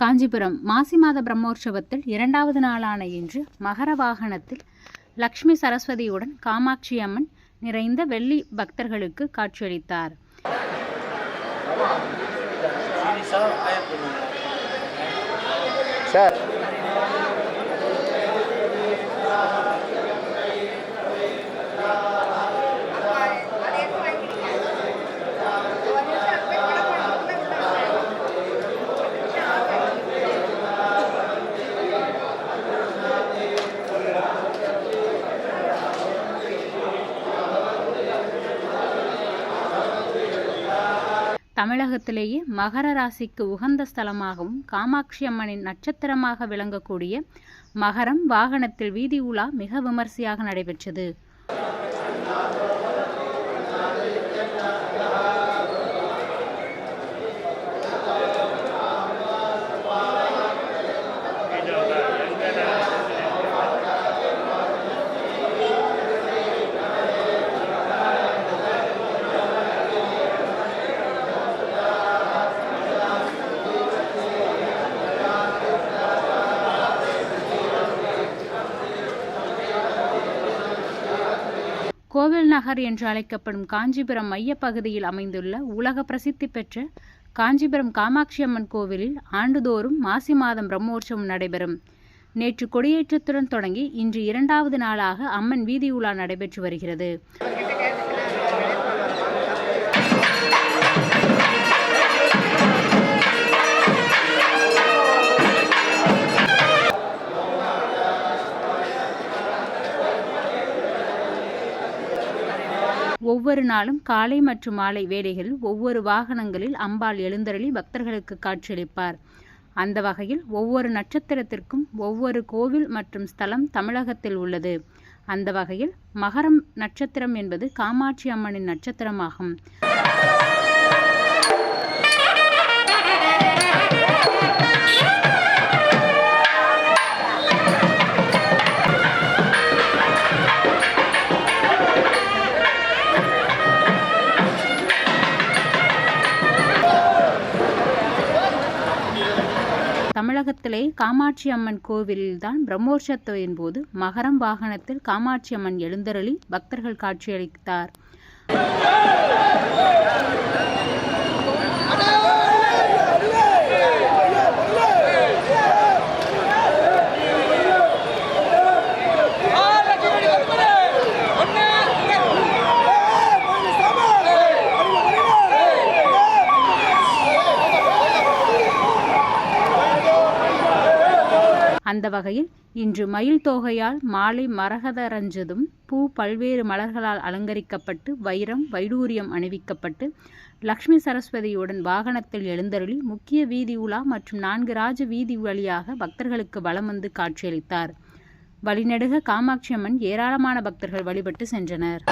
காஞ்சிபுரம் மாசி மாத பிரம்மோற்சவத்தில் இரண்டாவது நாளான இன்று மகர வாகனத்தில் லக்ஷ்மி சரஸ்வதியுடன் காமாட்சி அம்மன் நிறைந்த வெள்ளி பக்தர்களுக்கு காட்சியளித்தார். சார் தமிழகத்திலேயே மகர ராசிக்கு உகந்த ஸ்தலமாகவும் காமாட்சி அம்மனின் நட்சத்திரமாக விளங்கக்கூடிய மகரம் வாகனத்தில் வீதி உலா மிக விமர்சையாக நடைபெற்றது. கோவில் நகர் என்று அழைக்கப்படும் காஞ்சிபுரம் மையப்பகுதியில் அமைந்துள்ள உலக பிரசித்தி பெற்ற காஞ்சிபுரம் காமாட்சி அம்மன் கோவிலில் ஆண்டுதோறும் மாசி மாதம் பிரம்மோற்சவம் நடைபெறும். நேற்று கொடியேற்றத்துடன் தொடங்கி இன்று இரண்டாவது நாளாக அம்மன் வீதி உலா நடைபெற்று வருகிறது. ஒவ்வொரு நாளும் காலை மற்றும் மாலை வேளைகளில் ஒவ்வொரு வாகனங்களில் அம்பாள் எழுந்தருளி பக்தர்களுக்கு காட்சியளிப்பார். அந்த வகையில் ஒவ்வொரு நட்சத்திரத்திற்கும் ஒவ்வொரு கோவில் மற்றும் ஸ்தலம் தமிழகத்தில் உள்ளது. அந்த வகையில் மகரம் நட்சத்திரம் என்பது காமாட்சி அம்மனின் நட்சத்திரமாகும். தமிழகத்திலே காமாட்சி அம்மன் கோவிலில்தான் பிரம்மோற்சவத்தின் போது மகரம் வாகனத்தில் காமாட்சி அம்மன் எழுந்தருளி பக்தர்கள் காட்சியளித்தார். அந்த வகையில் இன்று மயில் தோகையால் மாலை மரகதரஞ்சதும் பூ பல்வேறு மலர்களால் அலங்கரிக்கப்பட்டு வைரம் வைடூரியம் அணிவிக்கப்பட்டு லக்ஷ்மி சரஸ்வதியுடன் வாகனத்தில் எழுந்தருளி முக்கிய வீதி உலா மற்றும் நான்கு ராஜ வீதி வழியாக பக்தர்களுக்கு வலம் வந்து காட்சியளித்தார். வழிநடுக காமாட்சி அம்மன் ஏராளமான பக்தர்கள் வழிபட்டு சென்றனர்.